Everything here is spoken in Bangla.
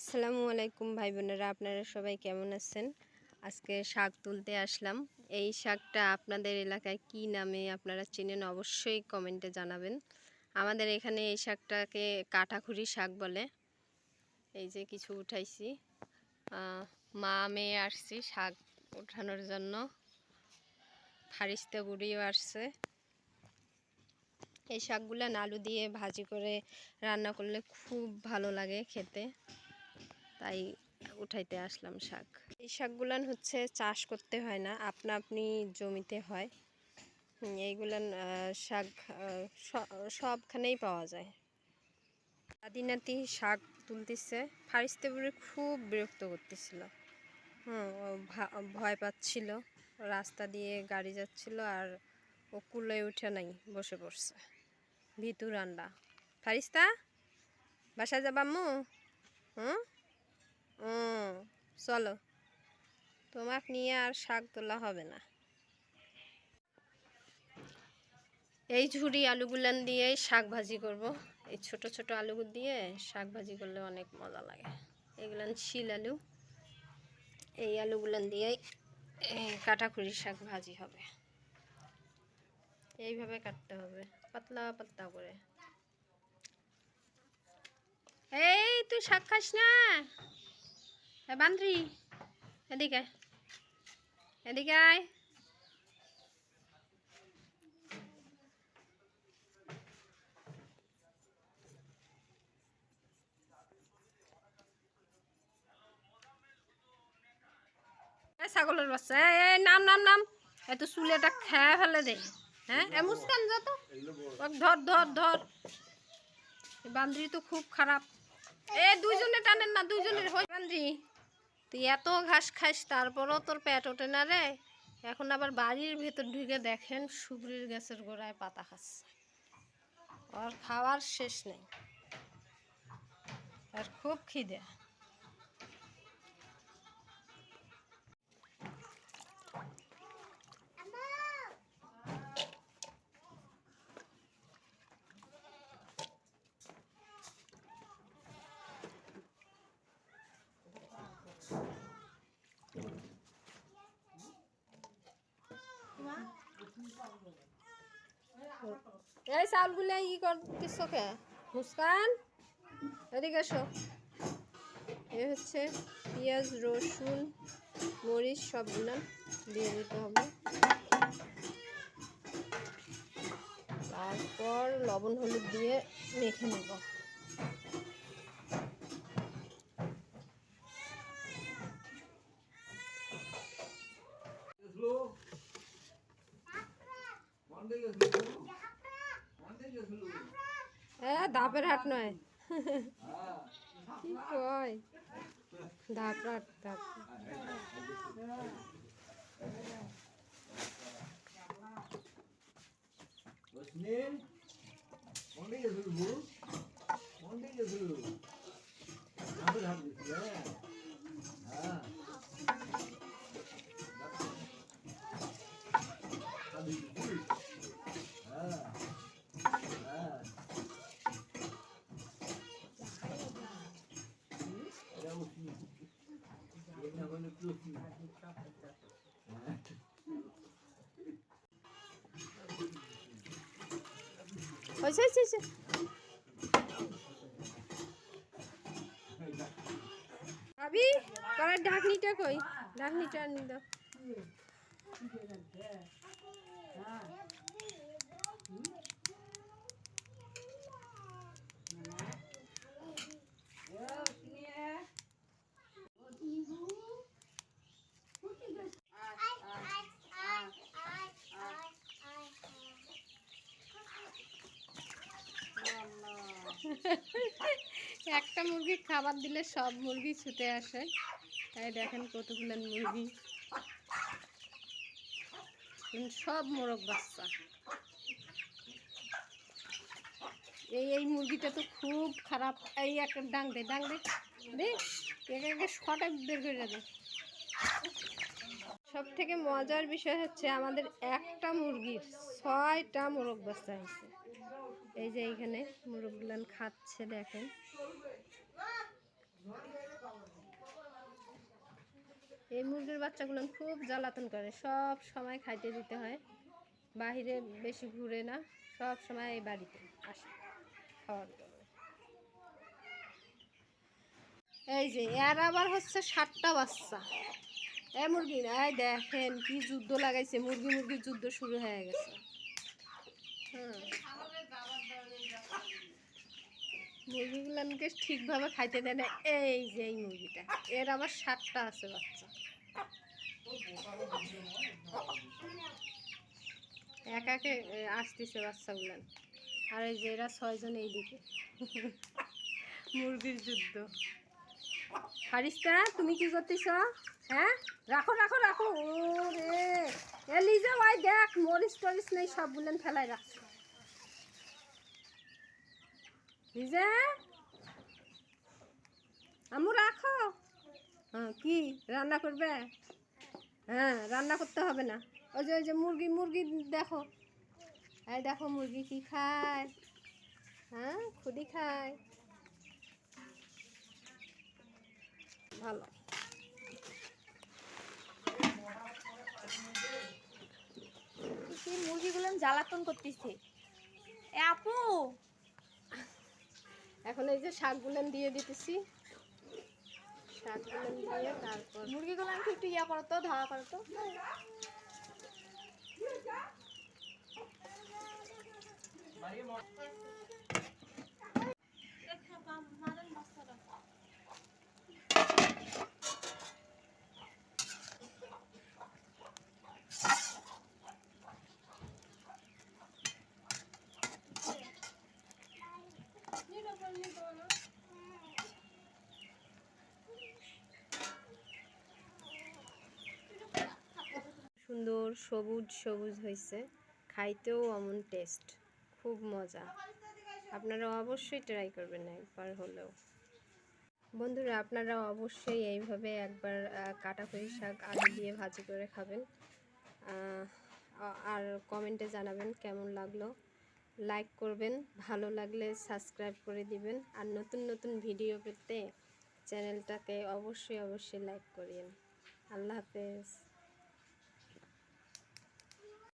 আসসালামু আলাইকুম ভাই বোনেরা, আপনারা সবাই কেমন আছেন? আজকে শাক তুলতে আসলাম। এই শাকটা আপনাদের এলাকায় কি নামে আপনারা চেনেন অবশ্যই কমেন্টে জানাবেন। আমাদের এখানে এই শাকটাকে কাঠাখুরি শাক বলে। এই যে কিছু উঠাইছি। মা মেয়ে আসছি শাক উঠানোর জন্য। ফারিস্তা বুড়িও আসছে। এই শাকগুলো আলু দিয়ে ভাজি করে রান্না করলে খুব ভালো লাগে খেতে। তাই উঠাইতে আসলাম শাক। এই শাকগুলান হচ্ছে চাষ করতে হয় না, আপনা আপনি জমিতে হয়। এইগুলান শাক সবখানেই পাওয়া যায়। দাদি নাতি শাক তুলতেছে, ফারিস্তে বুড়ি খুব বিরক্ত করতেছিল। হুম ভয় পাচ্ছিল, রাস্তা দিয়ে গাড়ি যাচ্ছিল আর ও কুলোয় উঠে নাই, বসে পড়ছে। ভিতু রান্না। ফারিস্তা, বাসায় যাবা আম্মু? হুম? চলো। তোমাকে নিয়ে আর শাক তোলা হবে না। এই ঝুড়ি আলুগুলান দিয়ে শাক ভাজি করব। এই ছোট ছোট আলু দিয়ে শাক ভাজি করলে অনেক মজা লাগে। এগুলান শিল আলু। এই আলুগুলান দিয়ে কাটাকুড়ি শাক ভাজি হবে। এইভাবে কাটতে হবে, পাতলা পাতলা করে। এই, তুই শাক খাস না? এ বান্দ্রি এদিকে এদিকে আয় ছাগলের বাচ্চা। এই, নাম নাম নাম। এত চুলেটা খেয়ে ফেলে দে। হ্যাঁ? মুস্কান যা তো। ধর ধর ধর। বান্দ্রি তো খুব খারাপ। এ দুইজনে টানেন না দুইজনের হয় বান্দ্রি। তুই এত ঘাস খাস, তারপরও তোর পেট ওঠে না রে। এখন আবার বাড়ির ভেতর ঢুকে দেখেন সুগরির গাছের গোড়ায় পাতা খাচ্ছে। আর খাওয়ার শেষ নেই। আর খুব খিদে। এই চাউলগুলো ই করতেছ কে মুস্কান, এদিকে এসো। এ হচ্ছে পেঁয়াজ, রসুন, মরিচ সবগুলো দিয়ে দিতে হবে। তারপর লবণ হলুদ দিয়ে মেখে নেব। হ্যাঁ ধাপের হাট নয়। কি কয়? ধাপের হাট Osmin, হয়েছে হয়েছে ভাবি করার ঢাকনিটা কই? ঢাকনিটা আনি দাও। একটা মুরগি খাবার দিলে সব মুরগি ছুটে আসে। তাই দেখেন কতগুলো মুরগি। সব মোরগ বাচ্চা। এই এই মুরগিটা তো খুব খারাপ। এই একটা ডাং দে ডাং দে দে একে একে বের করে দে। সব থেকে মজার বিষয় হচ্ছে আমাদের একটা মুরগির ছয়টা মোরগ বাচ্চা হয়েছে। এই যে এইখানে মুরগগুলান খাচ্ছে, দেখেন। এই মুরগির বাচ্চাগুলো খুব জ্বালাতন করে, সব সময় খাইতে দিতে হয়। বাহিরে বেশি ঘুরে না, সব সময় এই বাড়িতে আসে খাওয়ার এই যে, এর আবার হচ্ছে সাতটা বাচ্চা। এ মুরগি, এই দেখেন কি যুদ্ধ লাগাইছে, মুরগি মুরগির যুদ্ধ শুরু হয়ে গেছে। মুরগিগুলোকে ঠিকভাবে খাইতে দেয় না, এই যে এই মুরগিটা, এর আবার সাতটা আছে বাচ্চা। একা একে আসতেছে বাচ্চাগুলান আর এই যে এরা ছয়জন এইদিকে। মুরগির যুদ্ধ। হারিস্তা তুমি কি করতেছ? হ্যাঁ? রাখো রাখো রাখো। ও রে এ লিজা ভাই, দেখ মরিচ টরিচ নেই সবগুলেন ফেলাই রাখছে। লিজা? আমু রাখো। হ্যাঁ কি? রান্না করবে? হ্যাঁ রান্না করতে হবে না। ওই যে ওই যে, মুরগি মুরগি, দেখো। এই দেখো, মুরগি কি খায়? হ্যাঁ খুদি খায়। ভালো। সেই মুরগিগুলো জ্বালাতন করতেছে? এ আপু! এখন এই যে শাকগুলো দিয়ে দিতেছি। শাকগুলো দিয়ে তারপর মুরগিগুলো একটু ইয়া করো তো ধাওয়া করো তো। সুন্দর, সবুজ সবুজ হয়েছে খাইতেও অমন টেস্ট খুব মজা। আপনারা অবশ্যই ট্রাই করবেন একবার হলেও। বন্ধুরা, আপনারা অবশ্যই এইভাবে একবার কাটা কাটাকুড়ি শাক আলু দিয়ে ভাজি করে খাবেন। আর কমেন্টে জানাবেন কেমন লাগল। লাইক করবেন, ভালো লাগলে সাবস্ক্রাইব করে দিবেন। আর নতুন নতুন ভিডিও পেতে চ্যানেলটাকে অবশ্যই অবশ্যই লাইক করিয়েন। আল্লাহ হাফেজ।